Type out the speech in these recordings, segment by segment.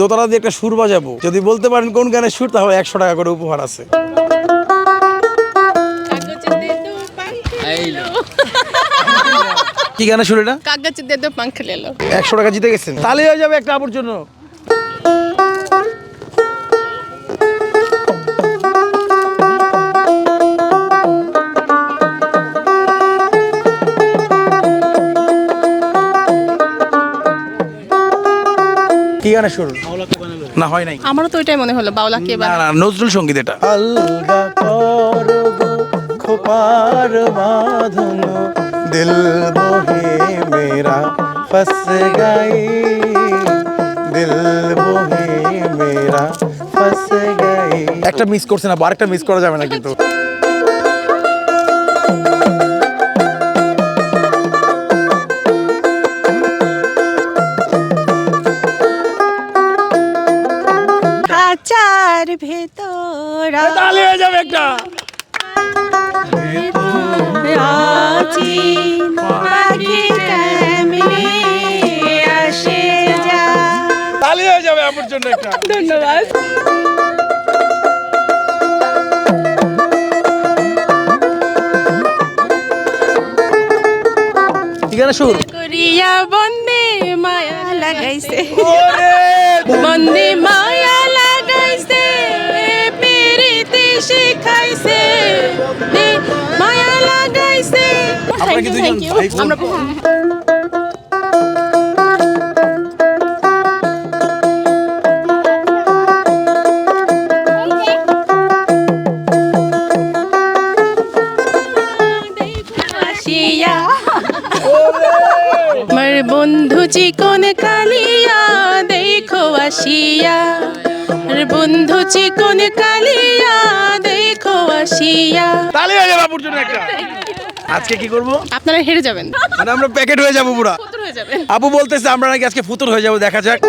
দোতলা দিয়ে একটা সুর বাজাবো। যদি বলতে পারেন কোন গানের সুর তাহলে একশো টাকা করে উপহার আছে। কি গানের সুর এটা? কাগজ একশো টাকা জিতে গেছেন। তাহলে হয়ে যাবে একটা আপুর জন্য। কি সুর? না হয় নাই। আমারও তো ওইটাই মনে হলো বাউলা কে না না নজরুল সংগীত এটা। আলগা করো খোপার বাঁধন দিল বহে মেরা ফস গাই দিল বহে মেরা ফস গাই একটা মিস করছে না আরেকটা মিস করা যাবে না কিন্তু। খাঁচার ভেতর তাহলে হয়ে যাবে একটা। আছি। পাখি আসে যা। তাহলে হয়ে যাবে আপুর জন্য একটা। ধন্যবাদ। সুর? করিয়া বন্দে মায়া লাগাইছে। বন্দে মায়া শিখাইছে এ, মায়া লাগাইছে। আপনারা কি দুজন ভাই আমরা আমার বন্ধু চিকন কালিয়া দেখো আসিয়া। বন্ধু চিকন কালিয়া দেখো আসিয়া। তাহলে হয়ে যাবে আপুর জন্য একটা। আজকে কি করব? আপনারা হেরে যাবেন। মানে আমরা প্যাকেট হয়ে যাব পুরা। হয়ে যাবে। আপু বলতেছে আমরা নাকি আজকে ফুতুর হয়ে যাব দেখা যাক।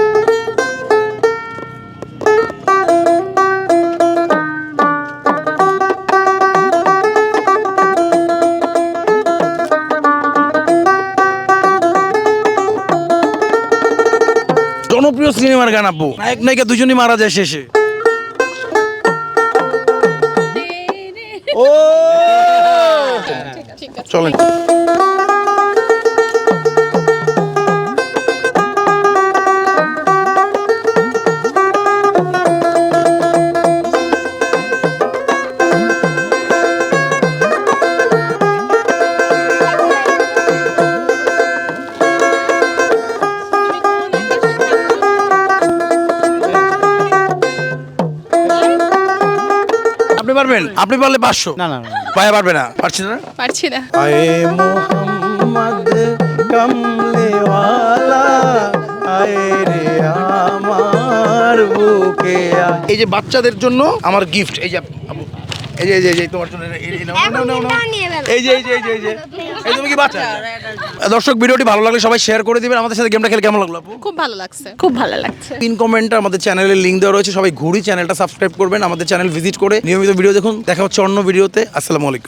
জনপ্রিয় সিনেমার গান আপু নায়ক নায়িকা দুজনই মারা যায় শেষে। ও! চলেন। আপনি পারবেন? আপনি পারলে পাঁচশো। না না পায়ে পারবে না। পারছি না? পারছি না। আয়ে মোহাম্মদ কমলে আয়ে রে আমার বুকে এই যে বাচ্চাদের জন্য আমার গিফট এই যে এই যে এই যে তোমার জন্য এই- এই নাও, নাও, নাও, নাও। এই যে এই যে এই যে এই তুমি কি বাচ্চা? দর্শক ভিডিওটি ভালো লাগলে সবাই শেয়ার করে দিবেন। আমাদের সাথে গেমটা খেলে কেমন লাগল আপু? খুব ভালো লাগছে। খুব ভালো লাগছে। পিন কমেন্টে আমাদের চ্যানেলের লিঙ্ক দেওয়া রয়েছে। সবাই ঘুরি চ্যানেলটা সাবস্ক্রাইব করবেন। আমাদের চ্যানেল ভিজিট করে নিয়মিত ভিডিও দেখুন। দেখা হচ্ছে অন্য ভিডিওতে আসসালামু আলাইকুম।